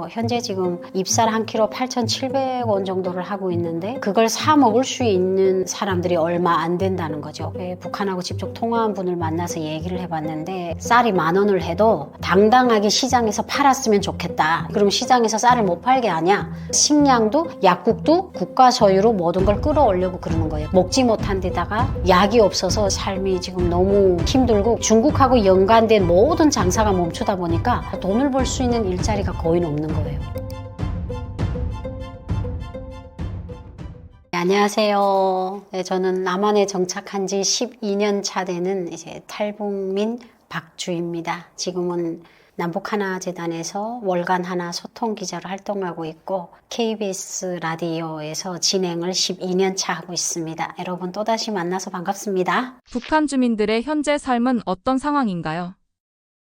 어, 현재 지금 입살 한 킬로 8,700원 정도를 하고 있는데 그걸 사 먹을 수 있는 사람들이 얼마 안 된다는 거죠. 예, 북한하고 직접 통화한 분을 만나서 얘기를 해봤는데 쌀이 만 원을 해도 당당하게 시장에서 팔았으면 좋겠다. 그럼 시장에서 쌀을 못 팔게 하냐? 식량도 약국도 국가 소유로 모든 걸 끌어올려고 그러는 거예요. 먹지 못한 데다가 약이 없어서 삶이 지금 너무 힘들고 중국하고 연관된 모든 장사가 멈추다 보니까 돈을 벌 수 있는 일자리가 거의 없는 거예요. 네, 안녕하세요. 네, 저는 남한에 정착한 지 12년 차 되는 이제 탈북민 박주입니다. 지금은 남북하나재단에서 월간 하나 소통 기자로 활동하고 있고 KBS 라디오에서 진행을 12년 차 하고 있습니다. 여러분 또다시 만나서 반갑습니다. 북한 주민들의 현재 삶은 어떤 상황인가요?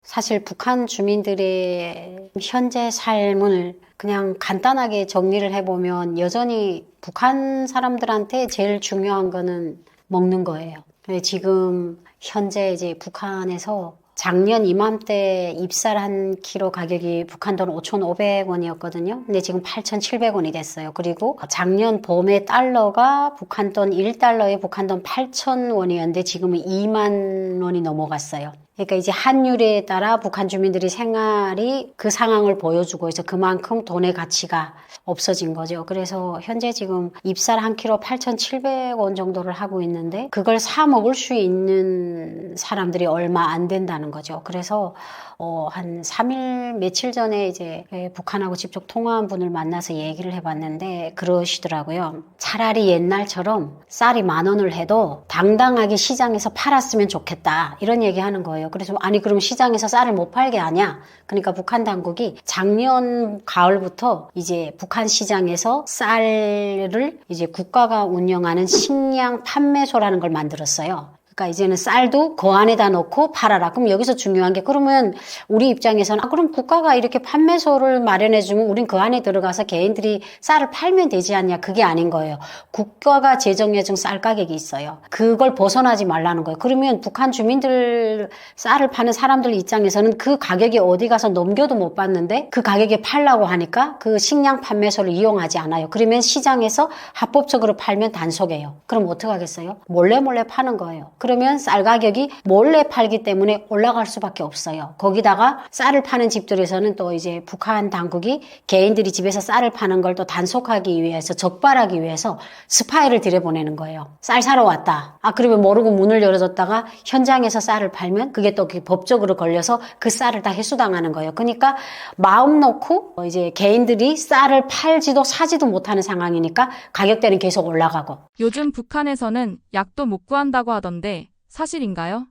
사실 북한 주민들의 현재 삶을 그냥 간단하게 정리를 해보면 여전히 북한 사람들한테 제일 중요한 거는 먹는 거예요. 근데 지금 현재 이제 북한에서 작년 이맘때 입살 한 키로 가격이 북한 돈 5,500원이었거든요. 근데 지금 8,700원이 됐어요. 그리고 작년 봄에 달러가 북한 돈 1달러에 북한 돈 8,000원이었는데 지금은 2만 원이 넘어갔어요. 그러니까 이제 환율에 따라 북한 주민들이 생활이 그 상황을 보여주고 있어 그만큼 돈의 가치가 없어진 거죠. 그래서 현재 지금 입살 한 킬로 8,700원 정도를 하고 있는데 그걸 사 먹을 수 있는 사람들이 얼마 안 된다는 거죠. 그래서 어, 한 3일 며칠 전에 이제 북한하고 직접 통화한 분을 만나서 얘기를 해봤는데 그러시더라고요. 차라리 옛날처럼 쌀이 만 원을 해도 당당하게 시장에서 팔았으면 좋겠다. 이런 얘기 하는 거예요. 그래서 아니 그럼 시장에서 쌀을 못 팔게 하냐? 그러니까 북한 당국이 작년 가을부터 이제 북한 시장에서 쌀을 이제 국가가 운영하는 식량 판매소라는 걸 만들었어요. 그러니까 이제는 쌀도 그 안에다 넣고 팔아라. 그럼 여기서 중요한 게 그러면 우리 입장에서는 아 그럼 국가가 이렇게 판매소를 마련해 주면 우린 그 안에 들어가서 개인들이 쌀을 팔면 되지 않냐? 그게 아닌 거예요. 국가가 제정해 준 쌀 가격이 있어요. 그걸 벗어나지 말라는 거예요. 그러면 북한 주민들 쌀을 파는 사람들 입장에서는 그 가격이 어디 가서 넘겨도 못 받는데 그 가격에 팔라고 하니까 그 식량 판매소를 이용하지 않아요. 그러면 시장에서 합법적으로 팔면 단속이에요. 그럼 어떻게 하겠어요? 몰래 몰래 파는 거예요. 그러면 쌀 가격이 몰래 팔기 때문에 올라갈 수밖에 없어요. 거기다가 쌀을 파는 집들에서는 또 이제 북한 당국이 개인들이 집에서 쌀을 파는 걸 또 단속하기 위해서 적발하기 위해서 스파이를 들여보내는 거예요. 쌀 사러 왔다. 아 그러면 모르고 문을 열어줬다가 현장에서 쌀을 팔면 그게 또 법적으로 걸려서 그 쌀을 다 회수당하는 거예요. 그러니까 마음 놓고 이제 개인들이 쌀을 팔지도 사지도 못하는 상황이니까 가격대는 계속 올라가고 요즘 북한에서는 약도 못 구한다고 하던데 사실인가요?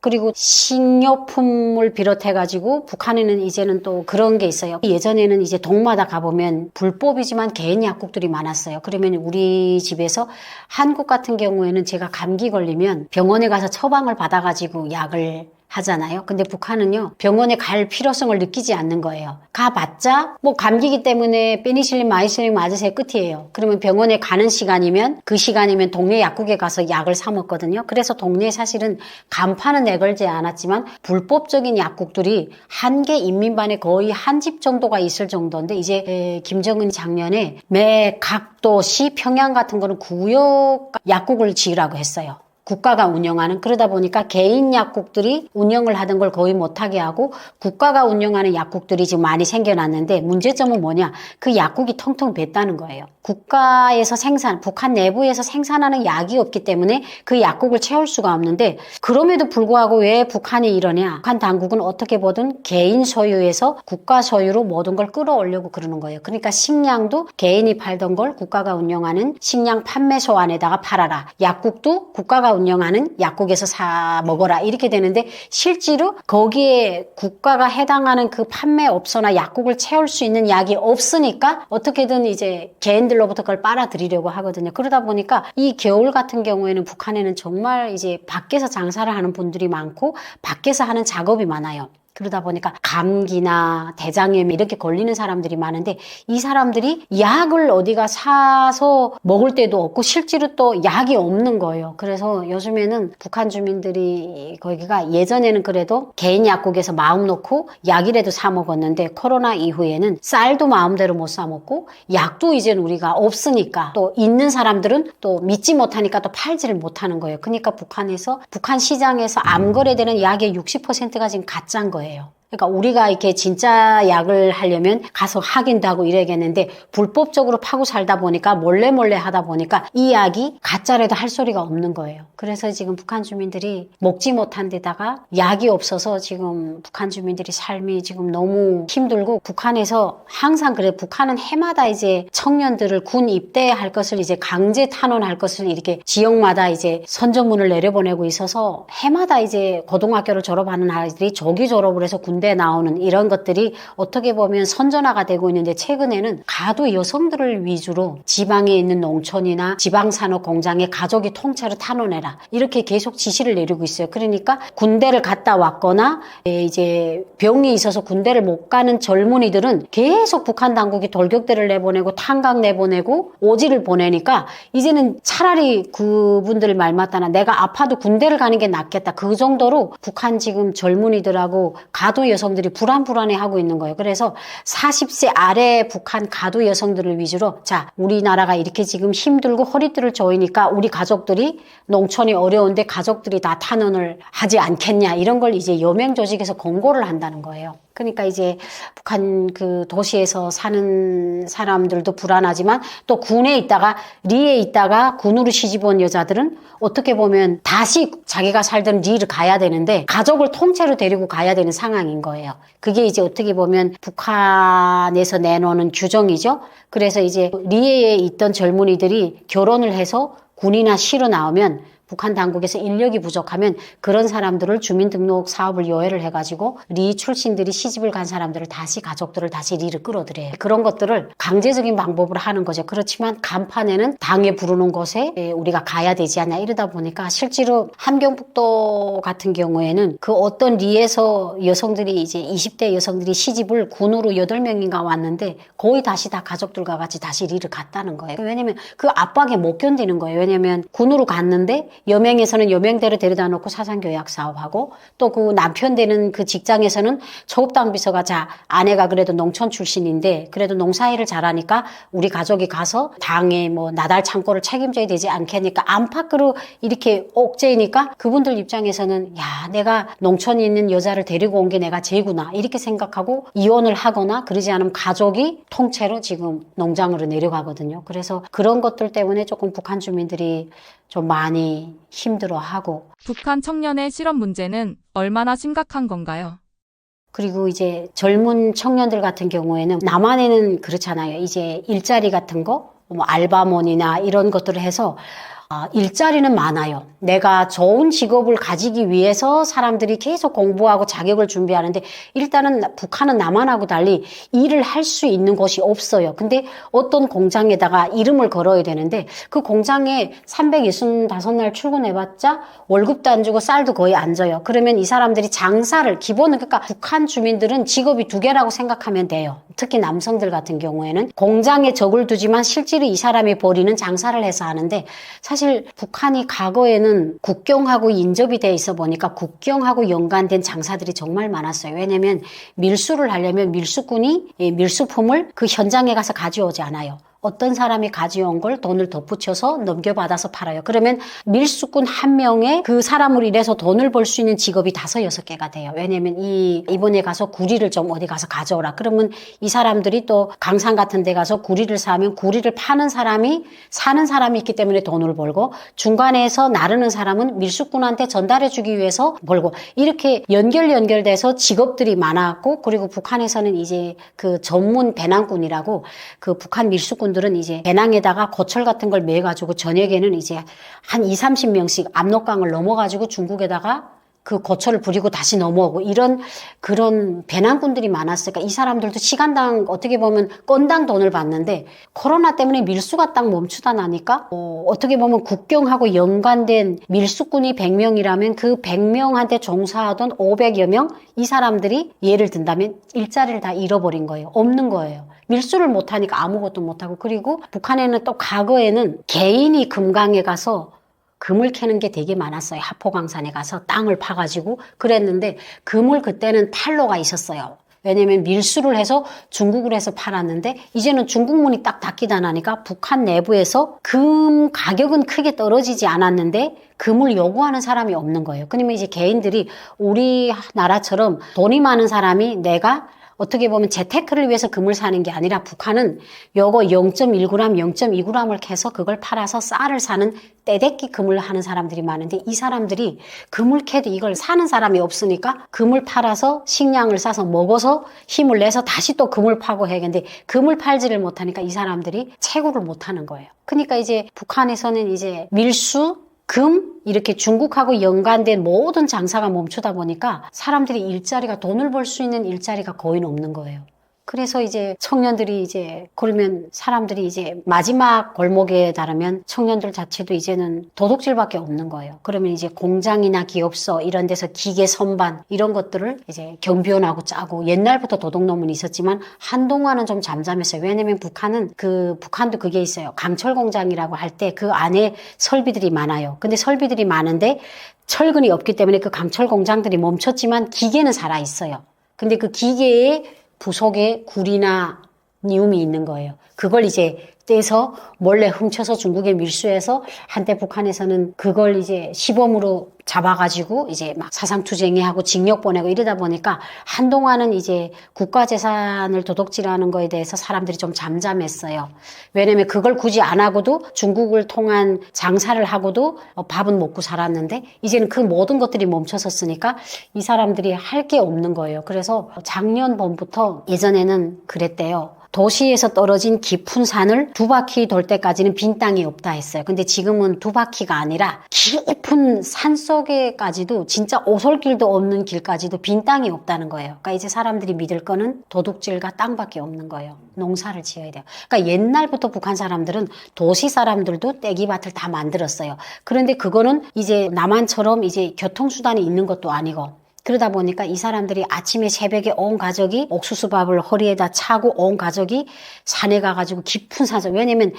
그리고 식료품을 비롯해가지고 북한에는 이제는 또 그런 게 있어요. 예전에는 이제 동마다 가보면 불법이지만 개인 약국들이 많았어요. 그러면 우리 집에서 한국 같은 경우에는 제가 감기 걸리면 병원에 가서 처방을 받아가지고 약을 하잖아요. 근데 북한은요, 병원에 갈 필요성을 느끼지 않는 거예요. 가봤자, 뭐, 감기기 때문에 페니실린, 마이실린 맞으세요. 끝이에요. 그러면 병원에 가는 시간이면, 그 시간이면 동네 약국에 가서 약을 사먹거든요. 그래서 동네에 사실은 간판은 내걸지 않았지만, 불법적인 약국들이 한 개 인민반에 거의 한 집 정도가 있을 정도인데, 이제, 에, 김정은 작년에 매 각도시, 평양 같은 거는 구역 약국을 지으라고 했어요. 국가가 운영하는 그러다 보니까 개인 약국들이 운영을 하던 걸 거의 못하게 하고 국가가 운영하는 약국들이 지금 많이 생겨났는데 문제점은 뭐냐? 그 약국이 텅텅 뱉다는 거예요. 국가에서 생산 북한 내부에서 생산하는 약이 없기 때문에 그 약국을 채울 수가 없는데 그럼에도 불구하고 왜 북한이 이러냐? 북한 당국은 어떻게 보든 개인 소유에서 국가 소유로 모든 걸 끌어올려고 그러는 거예요. 그러니까 식량도 개인이 팔던 걸 국가가 운영하는 식량 판매소 안에다가 팔아라. 약국도 국가가 운영하는 약국에서 사 먹어라 이렇게 되는데 실제로 거기에 국가가 해당하는 그 판매업소나 약국을 채울 수 있는 약이 없으니까 어떻게든 이제 개인들로부터 그걸 빨아들이려고 하거든요. 그러다 보니까 이 겨울 같은 경우에는 북한에는 정말 이제 밖에서 장사를 하는 분들이 많고 밖에서 하는 작업이 많아요. 그러다 보니까 감기나 대장염 이렇게 걸리는 사람들이 많은데 이 사람들이 약을 어디가 사서 먹을 때도 없고 실제로 또 약이 없는 거예요. 그래서 요즘에는 북한 주민들이 거기가 예전에는 그래도 개인 약국에서 마음 놓고 약이라도 사 먹었는데 코로나 이후에는 쌀도 마음대로 못 사 먹고 약도 이제는 우리가 없으니까 또 있는 사람들은 또 믿지 못하니까 또 팔지를 못하는 거예요. 그러니까 북한에서 북한 시장에서 암 거래되는 약의 60%가 지금 가짜인 거예요. 거예요. 그러니까 우리가 이렇게 진짜 약을 하려면 가서 확인도 하고 이래야겠는데 불법적으로 파고 살다 보니까 몰래 몰래 하다 보니까 이 약이 가짜라도 할 소리가 없는 거예요. 그래서 지금 북한 주민들이 먹지 못한 데다가 약이 없어서 지금 북한 주민들이 삶이 지금 너무 힘들고 북한에서 항상 그래 북한은 해마다 이제 청년들을 군 입대할 것을 이제 강제 탄원할 것을 이렇게 지역마다 이제 선정문을 내려보내고 있어서 해마다 이제 고등학교를 졸업하는 아이들이 조기 졸업을 해서 군대 나오는 이런 것들이 어떻게 보면 선전화가 되고 있는데 최근에는 가도 여성들을 위주로 지방에 있는 농촌이나 지방산업 공장에 가족이 통째로 탄원해라 이렇게 계속 지시를 내리고 있어요. 그러니까 군대를 갔다 왔거나 에, 이제 병이 있어서 군대를 못 가는 젊은이들은 계속 북한 당국이 돌격대를 내보내고 탄각 내보내고 오지를 보내니까 이제는 차라리 그분들 말 맞다나 내가 아파도 군대를 가는 게 낫겠다. 그 정도로 북한 지금 젊은이들하고 가도 여성들이 불안불안해 하고 있는 거예요. 그래서 40세 아래 북한 가도 여성들을 위주로 자, 우리나라가 이렇게 지금 힘들고 허리띠를 조이니까 우리 가족들이 농촌이 어려운데 가족들이 다 탄원을 하지 않겠냐 이런 걸 이제 여명 조직에서 권고를 한다는 거예요. 그러니까 이제 북한 그 도시에서 사는 사람들도 불안하지만 또 군에 있다가 리에 있다가 군으로 시집 온 여자들은 어떻게 보면 다시 자기가 살던 리를 가야 되는데 가족을 통째로 데리고 가야 되는 상황인 거예요. 그게 이제 어떻게 보면 북한에서 내놓는 규정이죠. 그래서 이제 리에 있던 젊은이들이 결혼을 해서 군이나 시로 나오면 북한 당국에서 인력이 부족하면 그런 사람들을 주민등록 사업을 요해를 해가지고 리 출신들이 시집을 간 사람들을 다시 가족들을 다시 리를 끌어들여요. 그런 것들을 강제적인 방법으로 하는 거죠. 그렇지만 간판에는 당에 부르는 곳에 에, 우리가 가야 되지 않냐 이러다 보니까 실제로 함경북도 같은 경우에는 그 어떤 리에서 여성들이 이제 20대 여성들이 시집을 군으로 8명인가 왔는데 거의 다시 다 가족들과 같이 다시 리를 갔다는 거예요. 왜냐면 그 압박에 못 견디는 거예요. 왜냐면 군으로 갔는데 여명에서는 여명대로 데려다 놓고 사상교약 사업하고 또 그 남편 되는 그 직장에서는 초급당 비서가 자 아내가 그래도 농촌 출신인데 그래도 농사일을 잘하니까 우리 가족이 가서 당에 뭐 나달 창고를 책임져야 되지 않겠니까 안팎으로 이렇게 옥죄이니까 그분들 입장에서는 야 내가 농촌에 있는 여자를 데리고 온 게 내가 죄구나 이렇게 생각하고 이혼을 하거나 그러지 않으면 가족이 통째로 지금 농장으로 내려가거든요. 그래서 그런 것들 때문에 조금 북한 주민들이 좀 많이 힘들어하고 북한 청년의 실업 문제는 얼마나 심각한 건가요? 그리고 이제 젊은 청년들 같은 경우에는 남한에는 그렇잖아요. 이제 일자리 같은 거, 뭐 알바몬이나 이런 것들을 해서 아, 일자리는 많아요. 내가 좋은 직업을 가지기 위해서 사람들이 계속 공부하고 자격을 준비하는데 일단은 북한은 남한하고 달리 일을 할 수 있는 곳이 없어요. 근데 어떤 공장에다가 이름을 걸어야 되는데 그 공장에 365날 출근해봤자 월급도 안 주고 쌀도 거의 안 줘요. 그러면 이 사람들이 장사를 기본은 그러니까 북한 주민들은 직업이 두 개라고 생각하면 돼요. 특히 남성들 같은 경우에는 공장에 적을 두지만 실제로 이 사람이 벌이는 장사를 해서 하는데 사실 북한이 과거에는 국경하고 인접이 돼 있어 보니까 국경하고 연관된 장사들이 정말 많았어요. 왜냐면 밀수를 하려면 밀수꾼이 이 밀수품을 그 현장에 가서 가져오지 않아요. 어떤 사람이 가져온 걸 돈을 덧붙여서 넘겨받아서 팔아요. 그러면 밀수꾼 한 명에 그 사람을 일해서 돈을 벌 수 있는 직업이 다섯 여섯 개가 돼요. 왜냐면 이 이번에 가서 구리를 좀 어디 가서 가져오라. 그러면 이 사람들이 또 강산 같은 데 가서 구리를 사면 구리를 파는 사람이 사는 사람이 있기 때문에 돈을 벌고 중간에서 나르는 사람은 밀수꾼한테 전달해 주기 위해서 벌고 이렇게 연결 연결돼서 직업들이 많았고 그리고 북한에서는 이제 그 전문 배낭꾼이라고 그 북한 밀수꾼 분들은 이제 배낭에다가 고철 같은 걸 매가지고 저녁에는 이제 한 2, 30명씩 압록강을 넘어가지고 중국에다가 그 고초를 부리고 다시 넘어오고 이런 그런 배낭꾼들이 많았으니까 이 사람들도 시간당 어떻게 보면 건당 돈을 받는데 코로나 때문에 밀수가 딱 멈추다 나니까 어, 어떻게 보면 국경하고 연관된 밀수꾼이 100명이라면 그 100명한테 종사하던 500여 명 이 사람들이 예를 든다면 일자리를 다 잃어버린 거예요. 없는 거예요. 밀수를 못하니까 아무것도 못하고 그리고 북한에는 또 과거에는 개인이 금강에 가서 금을 캐는 게 되게 많았어요. 하포강산에 가서 땅을 파가지고 그랬는데 금을 그때는 팔로가 있었어요. 왜냐면 밀수를 해서 중국을 해서 팔았는데 이제는 중국 문이 딱 닫기다 나니까 북한 내부에서 금 가격은 크게 떨어지지 않았는데 금을 요구하는 사람이 없는 거예요. 그러면 이제 개인들이 우리 나라처럼 돈이 많은 사람이 내가 어떻게 보면 재테크를 위해서 금을 사는 게 아니라 북한은 요거 0.1g, 0.2g을 캐서 그걸 팔아서 쌀을 사는 떼대끼 금을 하는 사람들이 많은데 이 사람들이 금을 캐도 이걸 사는 사람이 없으니까 금을 팔아서 식량을 싸서 먹어서 힘을 내서 다시 또 금을 파고 해야겠는데 금을 팔지를 못하니까 이 사람들이 채굴을 못하는 거예요. 그러니까 이제 북한에서는 이제 밀수 금 이렇게 중국하고 연관된 모든 장사가 멈추다 보니까 사람들이 일자리가 돈을 벌 수 있는 일자리가 거의 없는 거예요. 그래서 이제 청년들이 이제 그러면 사람들이 이제 마지막 골목에 달하면 청년들 자체도 이제는 도둑질밖에 없는 거예요. 그러면 이제 공장이나 기업소 이런 데서 기계 선반 이런 것들을 이제 경비원하고 짜고 옛날부터 도둑놈은 있었지만 한동안은 좀 잠잠했어요. 왜냐면 북한은 그 북한도 그게 있어요. 강철 공장이라고 할 때 그 안에 설비들이 많아요. 근데 설비들이 많은데 철근이 없기 때문에 그 강철 공장들이 멈췄지만 기계는 살아 있어요. 근데 그 기계에 부속에 굴이나 니움이 있는 거예요. 그걸 이제 떼서 몰래 훔쳐서 중국에 밀수해서 한때 북한에서는 그걸 이제 시범으로 잡아가지고 이제 막 사상투쟁이 하고 징역 보내고 이러다 보니까 한동안은 이제 국가재산을 도둑질하는 거에 대해서 사람들이 좀 잠잠했어요. 왜냐면 그걸 굳이 안 하고도 중국을 통한 장사를 하고도 어, 밥은 먹고 살았는데 이제는 그 모든 것들이 멈춰섰으니까 이 사람들이 할 게 없는 거예요. 그래서 작년 봄부터 예전에는 그랬대요. 도시에서 떨어진 깊은 산을 두 바퀴 돌 때까지는 빈 땅이 없다 했어요. 근데 지금은 두 바퀴가 아니라 깊은 산 속에까지도 진짜 오솔길도 없는 길까지도 빈 땅이 없다는 거예요. 그러니까 이제 사람들이 믿을 거는 도둑질과 땅밖에 없는 거예요. 농사를 지어야 돼요. 그러니까 옛날부터 북한 사람들은 도시 사람들도 떼기밭을 다 만들었어요. 그런데 그거는 이제 남한처럼 이제 교통수단이 있는 것도 아니고 그러다 보니까 이 사람들이 아침에 새벽에 온 가족이 옥수수밥을 허리에다 차고 온 가족이 산에 가가지고 깊은 산속 왜냐면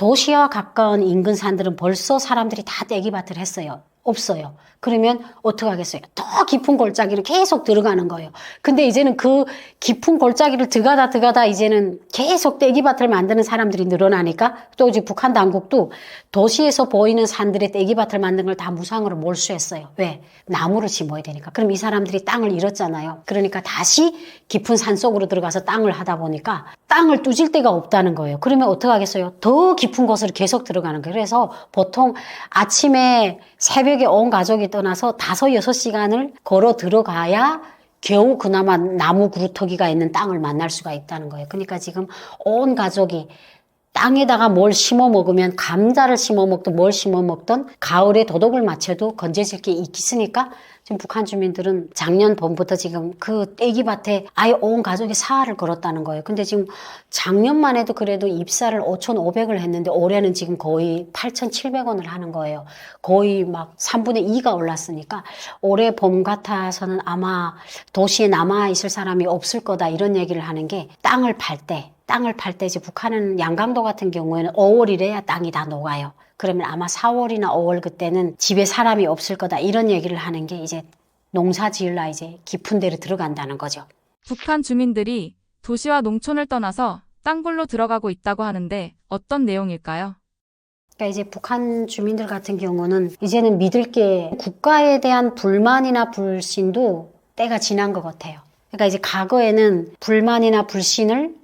도시와 가까운 인근 산들은 벌써 사람들이 다 떼기밭을 했어요. 없어요. 그러면 어떻게 하겠어요? 더 깊은 골짜기를 계속 들어가는 거예요. 근데 이제는 그 깊은 골짜기를 들어가다 들어가다 이제는 계속 떼기밭을 만드는 사람들이 늘어나니까 또 이제 북한 당국도 도시에서 보이는 산들의 떼기밭을 만든 걸다 무상으로 몰수했어요. 왜? 나무를 심어야 되니까. 그럼 이 사람들이 땅을 잃었잖아요. 그러니까 다시 깊은 산 속으로 들어가서 땅을 하다 보니까 땅을 뚜질 데가 없다는 거예요. 그러면 어떻게 하겠어요? 더 깊은 곳으로 계속 들어가는 거예요. 그래서 보통 아침에 새벽에 온 가족이 떠나서 다섯 여섯 시간을 걸어 들어가야 겨우 그나마 나무 그루터기가 있는 땅을 만날 수가 있다는 거예요. 그러니까 지금 온 가족이 땅에다가 뭘 심어 먹으면 감자를 심어 먹든 뭘 심어 먹든 가을에 도덕을 맞춰도 건재질 게 있으니까 지금 북한 주민들은 작년 봄부터 지금 그 떼기밭에 아예 온 가족이 사활을 걸었다는 거예요. 근데 지금 작년만 해도 그래도 입사를 5,500을 했는데 올해는 지금 거의 8,700원을 하는 거예요. 거의 막 3분의 2가 올랐으니까 올해 봄 같아서는 아마 도시에 남아 있을 사람이 없을 거다 이런 얘기를 하는 게 땅을 팔때 땅을 팔 때 이제 북한은 양강도 같은 경우에는 5월이래야 땅이 다 녹아요. 그러면 아마 4월이나 5월 그때는 집에 사람이 없을 거다 이런 얘기를 하는 게 이제 농사 지을라 이제 깊은 데로 들어간다는 거죠. 북한 주민들이 도시와 농촌을 떠나서 땅굴로 들어가고 있다고 하는데 어떤 내용일까요? 그러니까 이제 북한 주민들 같은 경우는 이제는 믿을 게 국가에 대한 불만이나 불신도 때가 지난 것 같아요. 그러니까 이제 과거에는 불만이나 불신을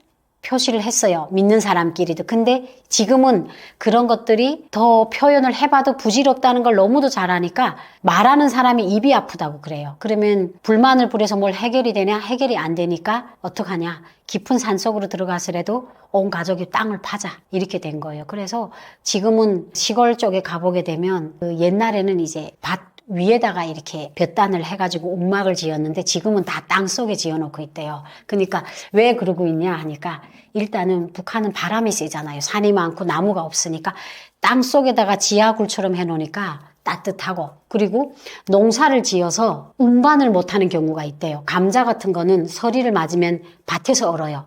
표시를 했어요. 믿는 사람끼리도. 근데 지금은 그런 것들이 더 표현을 해봐도 부질없다는 걸 너무도 잘하니까 말하는 사람이 입이 아프다고 그래요. 그러면 불만을 부려서 뭘 해결이 되냐? 해결이 안 되니까 어떡하냐? 깊은 산 속으로 들어가서라도 온 가족이 땅을 파자. 이렇게 된 거예요. 그래서 지금은 시골 쪽에 가보게 되면 그 옛날에는 이제 밭 위에다가 이렇게 볕단을 해가지고 움막을 지었는데 지금은 다 땅 속에 지어놓고 있대요. 그러니까 왜 그러고 있냐 하니까 일단은 북한은 바람이 세잖아요. 산이 많고 나무가 없으니까 땅 속에다가 지하굴처럼 해놓으니까 따뜻하고 그리고 농사를 지어서 운반을 못하는 경우가 있대요. 감자 같은 거는 서리를 맞으면 밭에서 얼어요.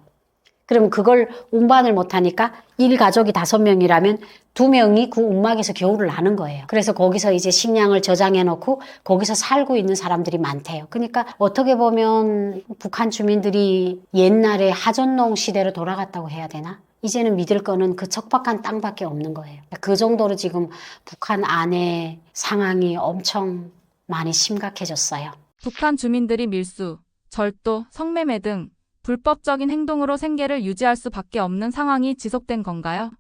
그러면 그걸 운반을 못하니까 일 가족이 다섯 명이라면 두 명이 그 움막에서 겨울을 나는 거예요. 그래서 거기서 이제 식량을 저장해 놓고 거기서 살고 있는 사람들이 많대요. 그러니까 어떻게 보면 북한 주민들이 옛날에 하전농 시대로 돌아갔다고 해야 되나? 이제는 믿을 거는 그 척박한 땅밖에 없는 거예요. 그 정도로 지금 북한 안에 상황이 엄청 많이 심각해졌어요. 북한 주민들이 밀수, 절도, 성매매 등 불법적인 행동으로 생계를 유지할 수밖에 없는 상황이 지속된 건가요?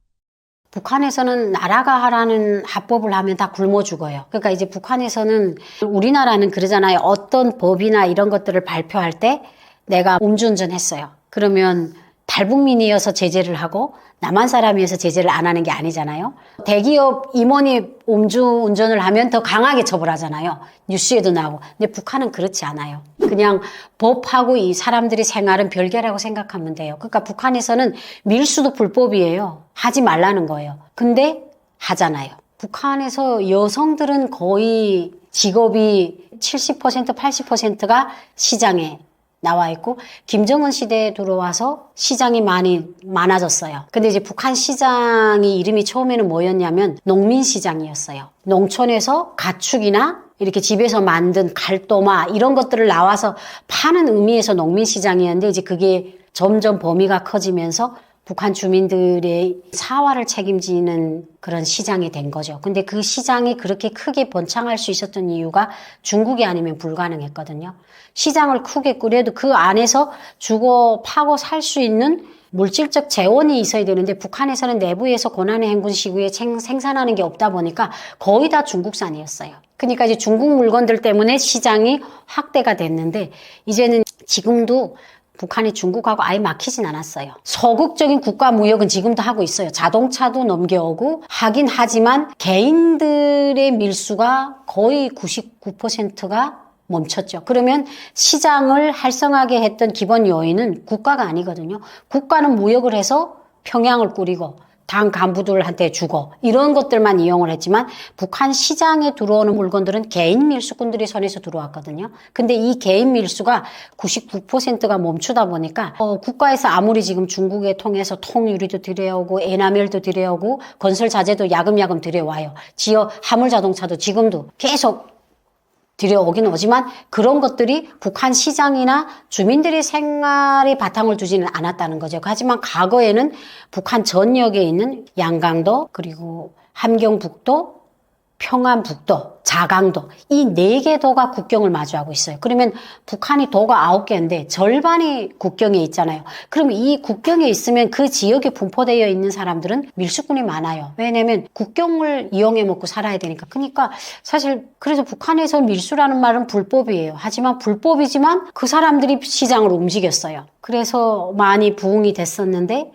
북한에서는 나라가 하라는 합법을 하면 다 굶어 죽어요. 그러니까 이제 북한에서는 우리나라는 그러잖아요. 어떤 법이나 이런 것들을 발표할 때 내가 음주운전 했어요. 그러면 탈북민이어서 제재를 하고 남한 사람이어서 제재를 안 하는 게 아니잖아요. 대기업 임원이 음주 운전을 하면 더 강하게 처벌하잖아요. 뉴스에도 나오고. 근데 북한은 그렇지 않아요. 그냥 법하고 이 사람들이 생활은 별개라고 생각하면 돼요. 그러니까 북한에서는 밀수도 불법이에요. 하지 말라는 거예요. 근데 하잖아요. 북한에서 여성들은 거의 직업이 70% 80%가 시장에 나와 있고 김정은 시대에 들어와서 시장이 많이 많아졌어요. 근데 이제 북한 시장이 이름이 처음에는 뭐였냐면 농민 시장이었어요. 농촌에서 가축이나 이렇게 집에서 만든 갈도마 이런 것들을 나와서 파는 의미에서 농민 시장이었는데 이제 그게 점점 범위가 커지면서 북한 주민들의 사활을 책임지는 그런 시장이 된 거죠. 근데 그 시장이 그렇게 크게 번창할 수 있었던 이유가 중국이 아니면 불가능했거든요. 시장을 크게 꾸려도 그 안에서 주거 파고 살 수 있는 물질적 재원이 있어야 되는데 북한에서는 내부에서 고난의 행군 시구에 생- 생산하는 게 없다 보니까 거의 다 중국산이었어요. 그러니까 이제 중국 물건들 때문에 시장이 확대가 됐는데 이제는 지금도 북한이 중국하고 아예 막히진 않았어요. 서극적인 국가 무역은 지금도 하고 있어요. 자동차도 넘겨오고 하긴 하지만 개인들의 밀수가 거의 99%가 멈췄죠. 그러면 시장을 활성화하게 했던 기본 요인은 국가가 아니거든요. 국가는 무역을 해서 평양을 꾸리고 당 간부들한테 주고 이런 것들만 이용을 했지만 북한 시장에 들어오는 물건들은 개인 밀수꾼들이 손에서 들어왔거든요. 근데 이 개인 밀수가 99%가 멈추다 보니까 어, 국가에서 아무리 지금 중국에 통해서 통유리도 들여오고 에나멜도 들여오고 건설 자재도 야금야금 들여와요. 지어 화물 자동차도 지금도 계속 들여오긴 오지만 그런 것들이 북한 시장이나 주민들의 생활에 바탕을 두지는 않았다는 거죠. 하지만 과거에는 북한 전역에 있는 양강도 그리고 함경북도 평안북도, 자강도 이 네 개 도가 국경을 마주하고 있어요. 그러면 북한이 도가 아홉 개인데 절반이 국경에 있잖아요. 그럼 이 국경에 있으면 그 지역에 분포되어 있는 사람들은 밀수꾼이 많아요. 왜냐하면 국경을 이용해 먹고 살아야 되니까. 그러니까 사실 그래서 북한에서 밀수라는 말은 불법이에요. 하지만 불법이지만 그 사람들이 시장을 움직였어요. 그래서 많이 부흥이 됐었는데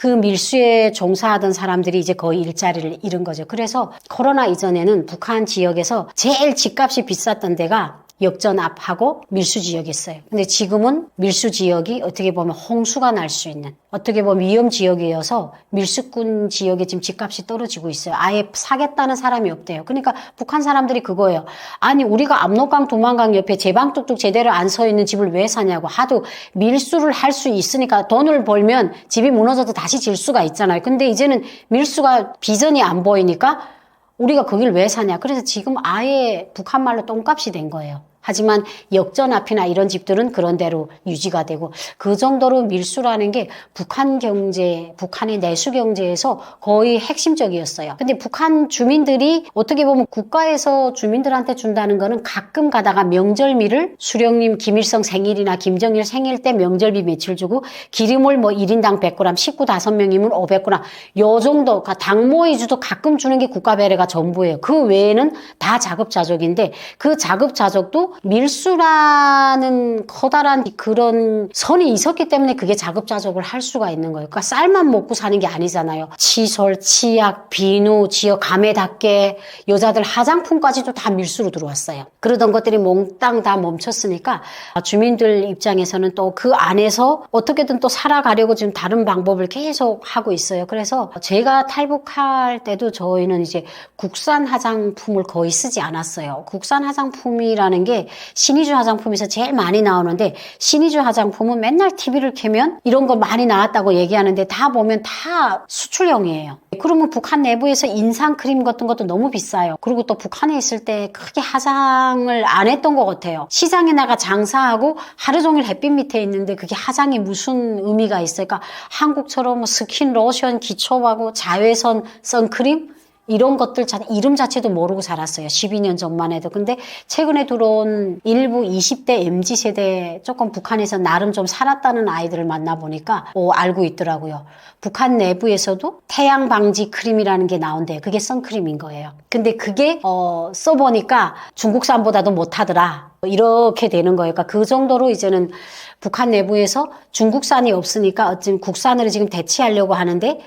그 밀수에 종사하던 사람들이 이제 거의 일자리를 잃은 거죠. 그래서 코로나 이전에는 북한 지역에서 제일 집값이 비쌌던 데가 역전 앞하고 밀수 지역이었어요. 근데 지금은 밀수 지역이 어떻게 보면 홍수가 날 수 있는 어떻게 보면 위험 지역이어서 밀수꾼 지역에 지금 집값이 떨어지고 있어요. 아예 사겠다는 사람이 없대요. 그러니까 북한 사람들이 그거예요. 아니 우리가 압록강 두만강 옆에 제방 뚝뚝 제대로 안 서 있는 집을 왜 사냐고 하도 밀수를 할 수 있으니까 돈을 벌면 집이 무너져도 다시 질 수가 있잖아요. 근데 이제는 밀수가 비전이 안 보이니까 우리가 거길 왜 사냐. 그래서 지금 아예 북한 말로 똥값이 된 거예요. 하지만 역전 앞이나 이런 집들은 그런 대로 유지가 되고 그 정도로 밀수라는 게 북한 경제, 북한의 내수 경제에서 거의 핵심적이었어요. 근데 북한 주민들이 어떻게 보면 국가에서 주민들한테 준다는 거는 가끔 가다가 명절미를 수령님 김일성 생일이나 김정일 생일 때 명절비 며칠 주고 기름을 뭐 1인당 100g, 식구 5명이면 500g 요 정도 당모이주도 가끔 주는 게 국가 배려가 전부예요. 그 외에는 다 자급자족인데 그 자급자족도 밀수라는 커다란 그런 선이 있었기 때문에 그게 자급자족을 할 수가 있는 거예요. 그러니까 쌀만 먹고 사는 게 아니잖아요. 칫솔, 치약, 비누, 지어 감에 닿게 여자들 화장품까지도 다 밀수로 들어왔어요. 그러던 것들이 몽땅 다 멈췄으니까 주민들 입장에서는 또 그 안에서 어떻게든 또 살아가려고 지금 다른 방법을 계속 하고 있어요. 그래서 제가 탈북할 때도 저희는 이제 국산 화장품을 거의 쓰지 않았어요. 국산 화장품이라는 게 신의주 화장품에서 제일 많이 나오는데 신의주 화장품은 맨날 TV를 켜면 이런 거 많이 나왔다고 얘기하는데 다 보면 다 수출형이에요. 그러면 북한 내부에서 인상 크림 같은 것도 너무 비싸요. 그리고 또 북한에 있을 때 크게 화장을 안 했던 것 같아요. 시장에 나가 장사하고 하루 종일 햇빛 밑에 있는데 그게 화장이 무슨 의미가 있을까? 한국처럼 뭐 스킨 로션, 기초하고 자외선 선크림 이런 것들 자, 이름 자체도 모르고 살았어요. 12년 전만 해도. 근데 최근에 들어온 일부 20대 MZ 세대 조금 북한에서 나름 좀 살았다는 아이들을 만나보니까 어, 알고 있더라고요. 북한 내부에서도 태양 방지 크림이라는 게 나온대요. 그게 선크림인 거예요. 근데 그게 어, 써보니까 중국산보다도 못하더라. 이렇게 되는 거예요. 그러니까 그 정도로 이제는 북한 내부에서 중국산이 없으니까 어쨌든 국산으로 지금 대체하려고 하는데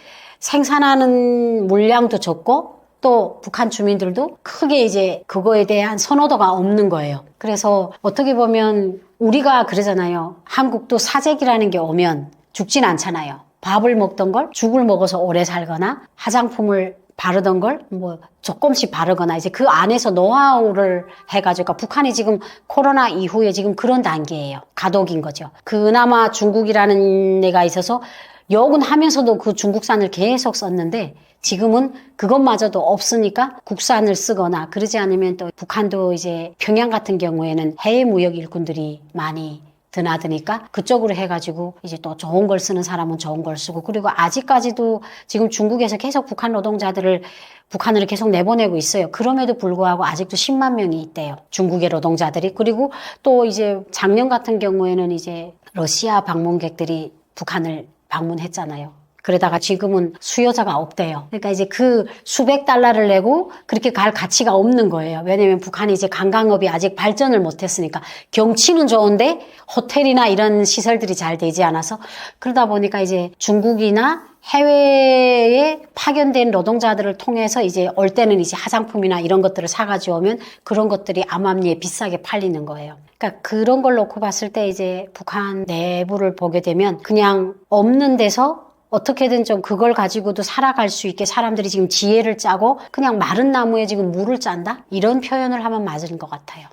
생산하는 물량도 적고 또 북한 주민들도 크게 이제 그거에 대한 선호도가 없는 거예요. 그래서 어떻게 보면 우리가 그러잖아요. 한국도 사재기라는 게 오면 죽진 않잖아요. 밥을 먹던 걸 죽을 먹어서 오래 살거나 화장품을 바르던 걸 뭐 조금씩 바르거나 이제 그 안에서 노하우를 해가지고 그러니까 북한이 지금 코로나 이후에 지금 그런 단계예요. 가독인 거죠. 그나마 중국이라는 데가 있어서 욕은 하면서도 그 중국산을 계속 썼는데 지금은 그것마저도 없으니까 국산을 쓰거나 그러지 않으면 또 북한도 이제 평양 같은 경우에는 해외 무역 일꾼들이 많이 드나드니까 그쪽으로 해가지고 이제 또 좋은 걸 쓰는 사람은 좋은 걸 쓰고 그리고 아직까지도 지금 중국에서 계속 북한 노동자들을 북한으로 계속 내보내고 있어요. 그럼에도 불구하고 아직도 10만 명이 있대요. 중국의 노동자들이. 그리고 또 이제 작년 같은 경우에는 이제 러시아 방문객들이 북한을 방문했잖아요. 그러다가 지금은 수요자가 없대요. 그러니까 이제 그 수백 달러를 내고 그렇게 갈 가치가 없는 거예요. 왜냐면 북한이 이제 관광업이 아직 발전을 못했으니까 경치는 좋은데 호텔이나 이런 시설들이 잘 되지 않아서 그러다 보니까 이제 중국이나 해외에 파견된 노동자들을 통해서 이제 올 때는 이제 화장품이나 이런 것들을 사가지고 오면 그런 것들이 암암리에 비싸게 팔리는 거예요. 그러니까 그런 걸 놓고 봤을 때 이제 북한 내부를 보게 되면 그냥 없는 데서 어떻게든 좀 그걸 가지고도 살아갈 수 있게 사람들이 지금 지혜를 짜고 그냥 마른 나무에 지금 물을 짠다? 이런 표현을 하면 맞은 것 같아요.